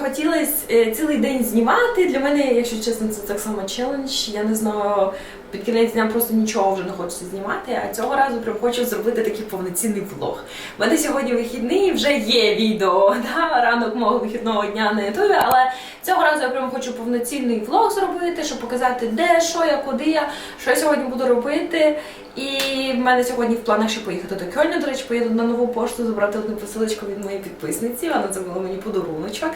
прям захотілось е, цілий день знімати. Для мене, якщо чесно, це так само челендж. Я не знаю, під кінець дня просто нічого вже не хочеться знімати. А цього разу прям хочу зробити такий повноцінний влог. У мене сьогодні вихідний, вже є відео. Да? Ранок мого вихідного дня на ютубі, але цього разу я прям хочу повноцінний влог зробити, щоб показати, де, що я, куди я, що я сьогодні буду робити. І в мене сьогодні в планах ще поїхати до Кьольна. До речі, поїду на нову пошту забрати одну посилочку від моєї підписниці. Вона зробила мені подаруночок.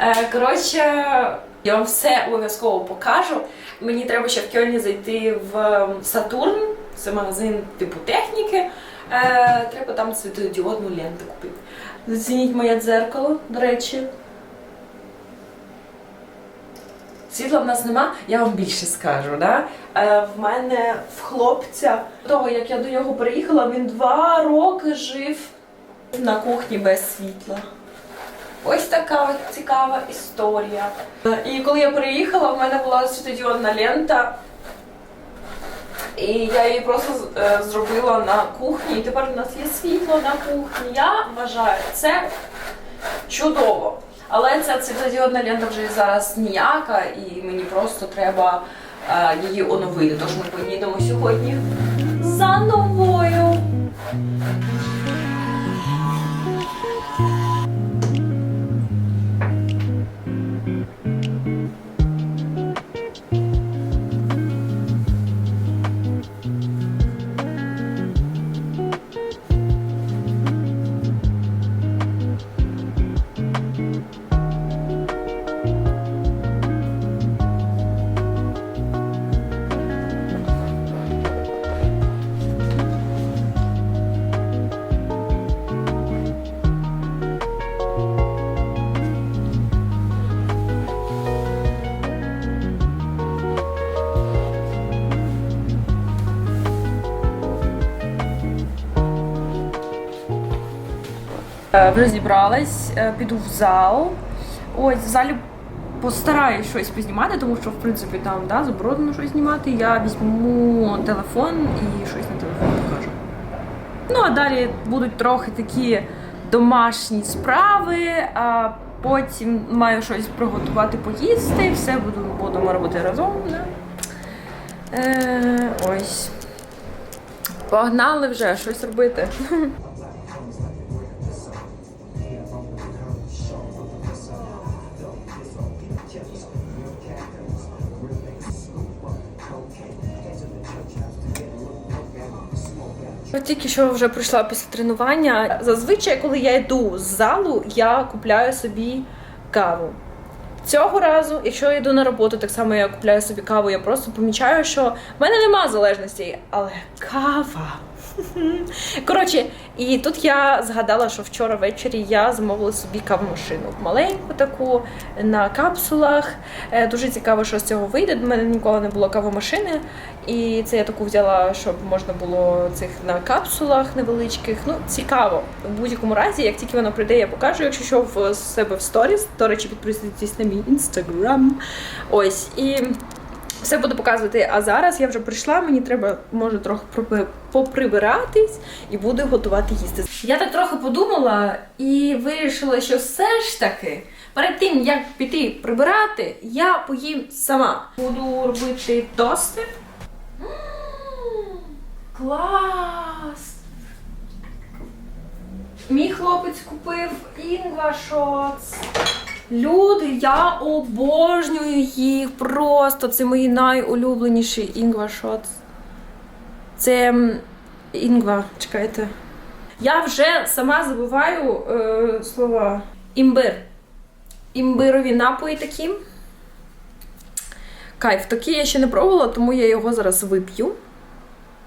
Е, Коротше, я вам все обов'язково покажу. Мені треба ще в Кьольні зайти в Сатурн, це магазин типу техніки. Е, Треба там світлодіодну ленту купити. Зацініть моє дзеркало, до речі. Світла в нас нема, я вам більше скажу. Да? Е, в мене в хлопця, того як я до нього приїхала, він два роки жив на кухні без світла. Ось така цікава історія. І коли я приїхала, в мене була світодіодна лента. І я її просто е, зробила на кухні. І тепер у нас є світло на кухні. Я вважаю, це чудово. Але ця світлодіодна лента вже зараз ніяка, і мені просто треба е, її оновити. Тож ми поїдемо сьогодні за новою. Вже зібралась, е, піду в зал. Ось в залі постараюсь щось познімати, тому що в принципі там да, заборонено щось знімати. Я візьму телефон і щось на телефон покажу. Ну а далі будуть трохи такі домашні справи, а потім маю щось приготувати поїсти, все буду, будемо робити разом. Да? Е, ось. Погнали вже щось робити. тільки що вже прийшла після тренування. Зазвичай, коли я йду з залу, я купляю собі каву. Цього разу, якщо я йду на роботу, так само я купляю собі каву, я просто помічаю, що в мене нема залежності, але кава. Коротше, і тут я згадала, що вчора ввечері я замовила собі кавомашину маленьку таку на капсулах. Е, Дуже цікаво, що з цього вийде. До мене ніколи не було кавомашини. І це я таку взяла, щоб можна було цих на капсулах невеличких. Ну, цікаво. В будь-якому разі, як тільки воно прийде, я покажу, якщо що в себе в сторіс. До речі, підписуйтесь на мій інстаграм. Ось і. Все буду показувати. А зараз я вже прийшла, мені треба може трохи поприбиратись і буду готувати їсти. Я так трохи подумала і вирішила, що все ж таки перед тим як піти прибирати, я поїм сама. Буду робити тости. Клас! Мій хлопець купив інгва. Люди, я обожнюю їх просто. Це мої найулюбленіші інгва шоц. Це інгва, чекайте. Я вже сама забуваю е, слова імбир. Імбирові напої такі. Кайф, такі я ще не пробувала, тому я його зараз вип'ю.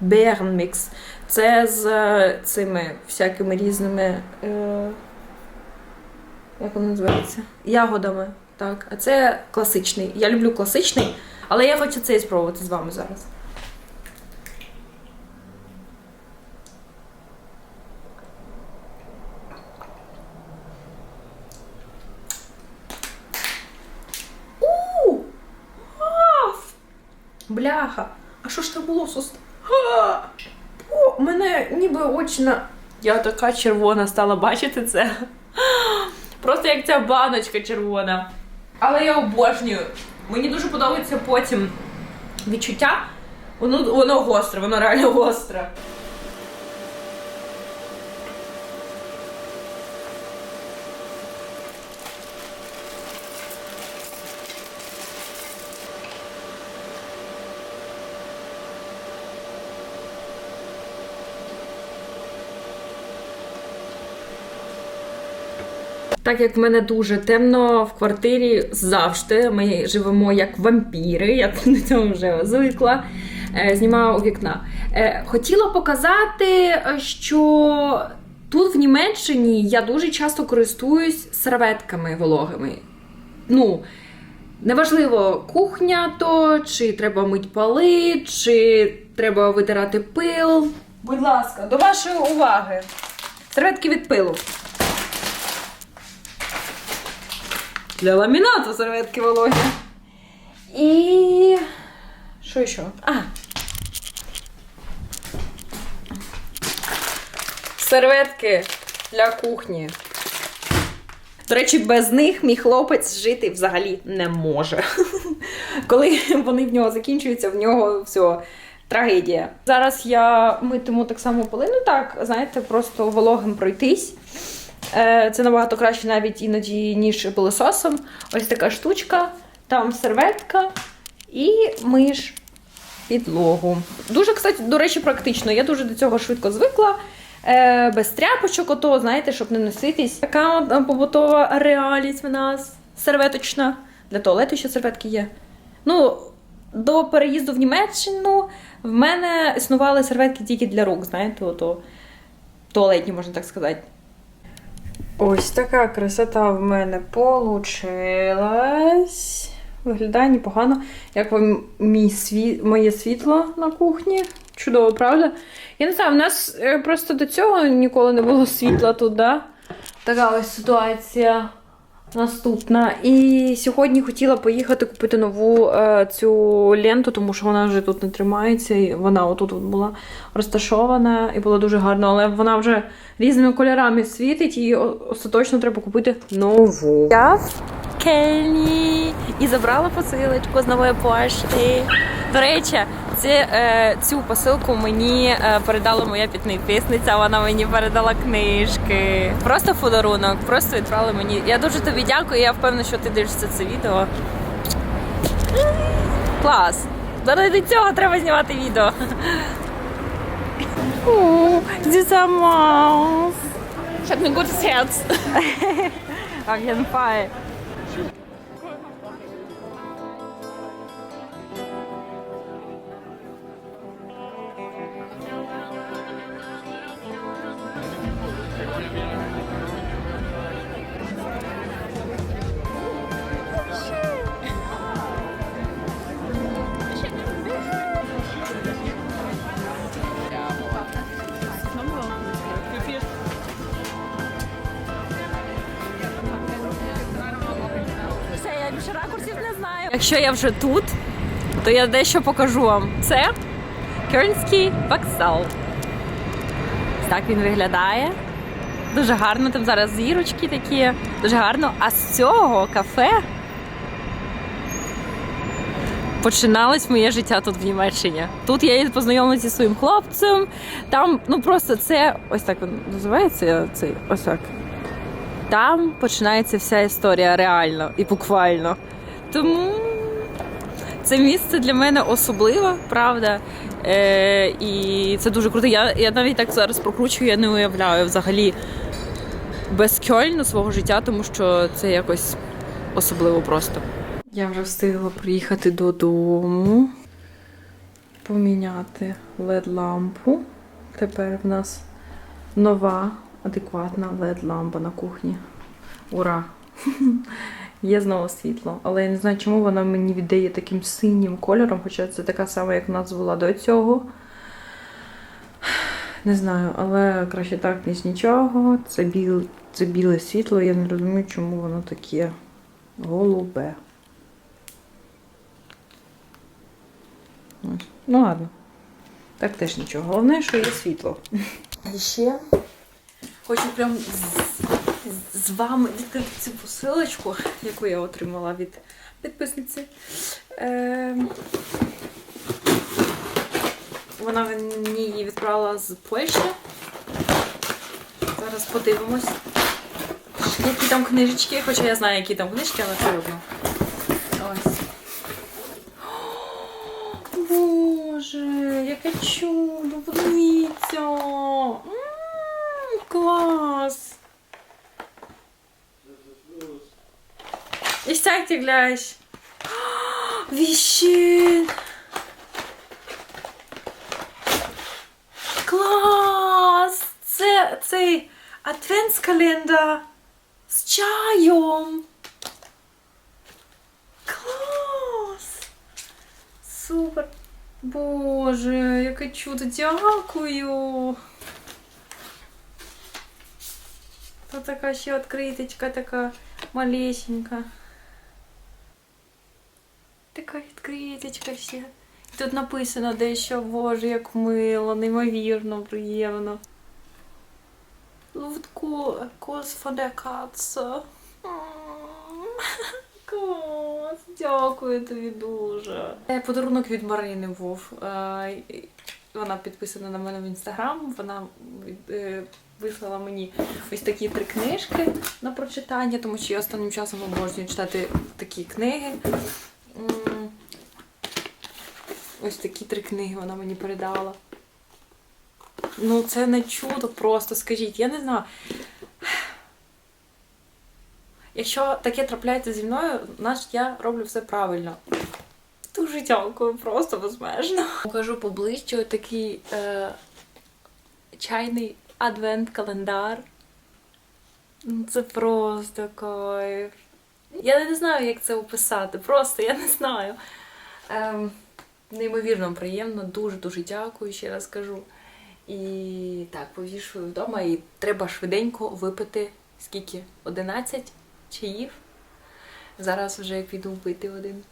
Бернмікс. Це з е, цими всякими різними. Е, як воно називається? Ягодами. Так, а це класичний. Я люблю класичний, але я хочу цей спробувати з вами зараз. Бляха! А що ж там було сос? А! У мене ніби очі на Я така червона стала бачити це. Просто як ця баночка червона. Але я обожнюю. Мені дуже подобається потім відчуття. Воно, воно гостре, воно реально гостре. Так як в мене дуже темно в квартирі завжди, ми живемо як вампіри, я до цього вже звикла. Е, Знімаю у вікна. Е, Хотіла показати, е, що тут в Німеччині я дуже часто користуюсь серветками вологими. Ну, неважливо, кухня то, чи треба мить поли, чи треба витирати пил. Будь ласка, до вашої уваги. Серветки від пилу. Для ламінату серветки вологі. І. Що ще? А. Серветки для кухні. До речі, без них мій хлопець жити взагалі не може. Коли вони в нього закінчуються, в нього все. Трагедія. Зараз я митиму так само полину, так, знаєте, просто вологим пройтись. Е, Це набагато краще навіть іноді, ніж пилососом. Ось така штучка, там серветка і миш підлогу. Дуже, кстати, до речі, практично. Я дуже до цього швидко звикла. Е, без тряпочок, ото, знаєте, щоб не носитись. Така е, побутова реалість в нас серветочна. Для туалету ще серветки є. Ну, до переїзду в Німеччину в мене існували серветки тільки для рук, знаєте, ото туалетні, можна так сказати. Ось така красота в мене получилась. Виглядає непогано. Як вам мій сві... моє світло на кухні? Чудово, правда? Я не знаю, в нас е, просто до цього ніколи не було світла тут, да? Така ось ситуація наступна. І сьогодні хотіла поїхати купити нову е, цю ленту, тому що вона вже тут не тримається. І вона отут була розташована і було дуже гарно, але вона вже різними кольорами світить і остаточно треба купити нову. Я в Кельні і забрала посилочку з нової пошти. До речі, це, е, цю посилку мені е, передала моя підписниця, вона мені передала книжки. Просто подарунок, просто відправили мені. Я дуже тобі дякую, я впевнена, що ти дивишся це відео. Клас! Заради цього треба знімати відео. Dieser Maus. Ich habe ein gutes Herz. Auf jeden Fall. Більше ракурсів не знаю. Якщо я вже тут, то я дещо покажу вам. Це Кельнський вокзал. Так він виглядає. Дуже гарно, там зараз зірочки такі, дуже гарно. А з цього кафе починалось моє життя тут в Німеччині. Тут я познайомилася зі своїм хлопцем. Там, ну просто це ось так він називається. Цей ось так. Там починається вся історія реально і буквально. Тому це місце для мене особливе, правда. Е, і це дуже круто. Я, я навіть так зараз прокручую, я не уявляю взагалі без свого життя, тому що це якось особливо просто. Я вже встигла приїхати додому, поміняти LED-лампу. Тепер в нас нова, адекватна LED-лампа на кухні. Ура! Є знову світло, але я не знаю, чому вона мені віддає таким синім кольором, хоча це така сама, як в нас була до цього. Не знаю, але краще так, ніж нічого. Це, біл, це біле світло, я не розумію, чому воно таке голубе. Ну ладно. Так теж нічого. Головне, що є світло. І ще Хочу прям з, вами відкрити цю посилочку, яку я отримала від підписниці. Ем, вона мені її відправила з Польщі. Зараз подивимось. Які там книжечки, хоча я знаю, які там книжки, але все одно. Боже, яке чудо, І сядьте, глянь. Віщин. Клас! Це цей адвентскалендар з чаєм. Клас! Супер! Боже, яке чудо! Дякую! Тут така ще відкриточка, така малесенька. Така відкриточка ще. Тут написано дещо, боже, як мило, неймовірно, приємно. Лутко, кос фоде каца. Клас, дякую тобі дуже. Подарунок від Марини Вов. Е, Вона підписана на мене в інстаграм. Вона е, вислала мені ось такі три книжки на прочитання, тому що я останнім часом обожнюю читати такі книги. Ось такі три книги вона мені передала. Ну, це не чудо просто, скажіть, я не знаю. Якщо таке трапляється зі мною, значить я роблю все правильно. Дуже дякую, просто безмежно. Покажу поближче такий е, чайний адвент-календар. Це просто кайф. Я не знаю, як це описати. Просто я не знаю. Ем, неймовірно приємно, дуже-дуже дякую, ще раз кажу. І так, повішую вдома і треба швиденько випити скільки? 11 чаїв. Зараз вже піду пити один.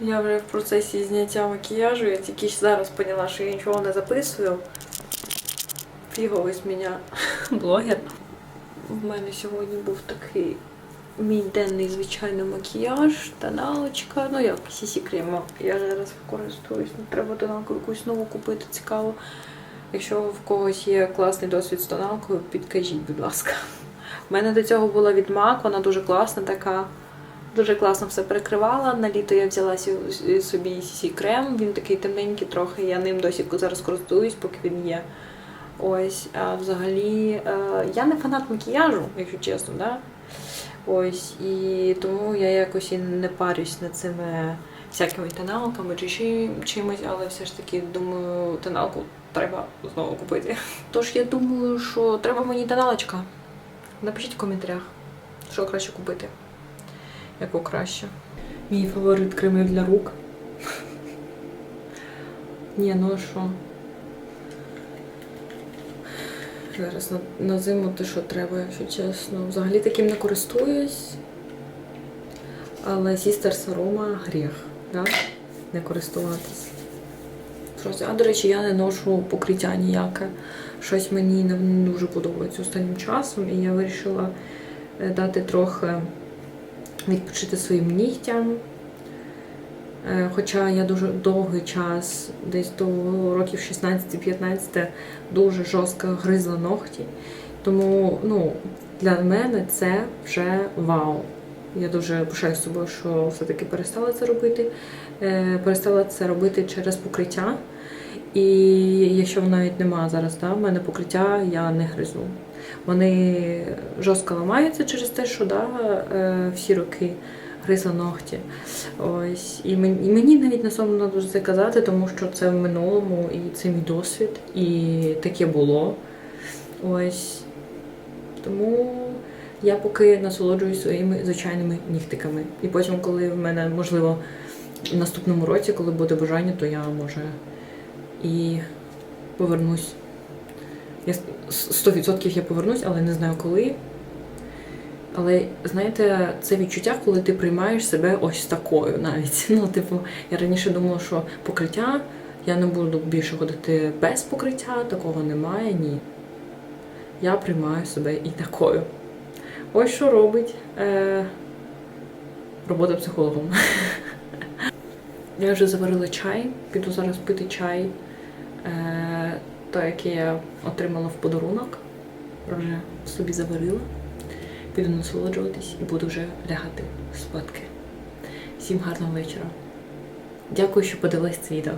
Я вже в процесі зняття макіяжу, я тільки зараз поняла, що я нічого не записую. Фіговий з мене блогер. В мене сьогодні був такий мій денний звичайний макіяж, тоналочка, ну як сісі крема. Я зараз користуюсь, ну, треба тоналку якусь нову купити, цікаво. Якщо в когось є класний досвід з тоналкою, підкажіть, будь ласка. У мене до цього була від MAC, вона дуже класна така. Дуже класно все перекривала. На літо я взяла собі CC крем, він такий темненький трохи, я ним досі зараз користуюсь, поки він є. Ось, а взагалі, е, я не фанат макіяжу, якщо чесно, да? Ось, і тому я якось і не парюсь над цими всякими тоналками чи ще чимось, але все ж таки думаю, тоналку треба знову купити. Тож я думаю, що треба мені тоналочка. Напишіть в коментарях, що краще купити. Яку краще. Мій фаворит креми для рук. Ні, ну що? Зараз на, на зиму те, що треба, якщо чесно. Взагалі таким не користуюсь. Але Sisters Aroma гріх, да? не користуватись. А до речі, я не ношу покриття ніяке. Щось мені не дуже подобається останнім часом, і я вирішила е, дати трохи відпочити своїм нігтям. Е, Хоча я дуже довгий час, десь до років 16-15, дуже жорстко гризла ногті. Тому ну, для мене це вже вау. Я дуже пишаюсь собою, що все-таки перестала це робити. Е, Перестала це робити через покриття. І якщо навіть немає зараз, да, в мене покриття, я не гризу. Вони жорстко ламаються через те, що да, е, всі роки гризла ногті. Ось. І мені, і мені навіть не соромно дуже це казати, тому що це в минулому, і це мій досвід, і таке було. Ось. Тому я поки насолоджуюсь своїми звичайними нігтиками. І потім, коли в мене, можливо, в наступному році, коли буде бажання, то я може і повернусь. Я с- 100% я повернусь, але не знаю коли. Але знаєте, це відчуття, коли ти приймаєш себе ось такою навіть. Ну, типу, я раніше думала, що покриття я не буду більше ходити без покриття, такого немає, ні. я приймаю себе і такою. Ось що робить е, робота психологом. Я вже заварила чай, піду зараз пити чай, е, той, який я отримала в подарунок. Вже собі заварила. Піду насолоджуватись і буду вже лягати спадки. Всім гарного вечора. Дякую, що подивились це відео.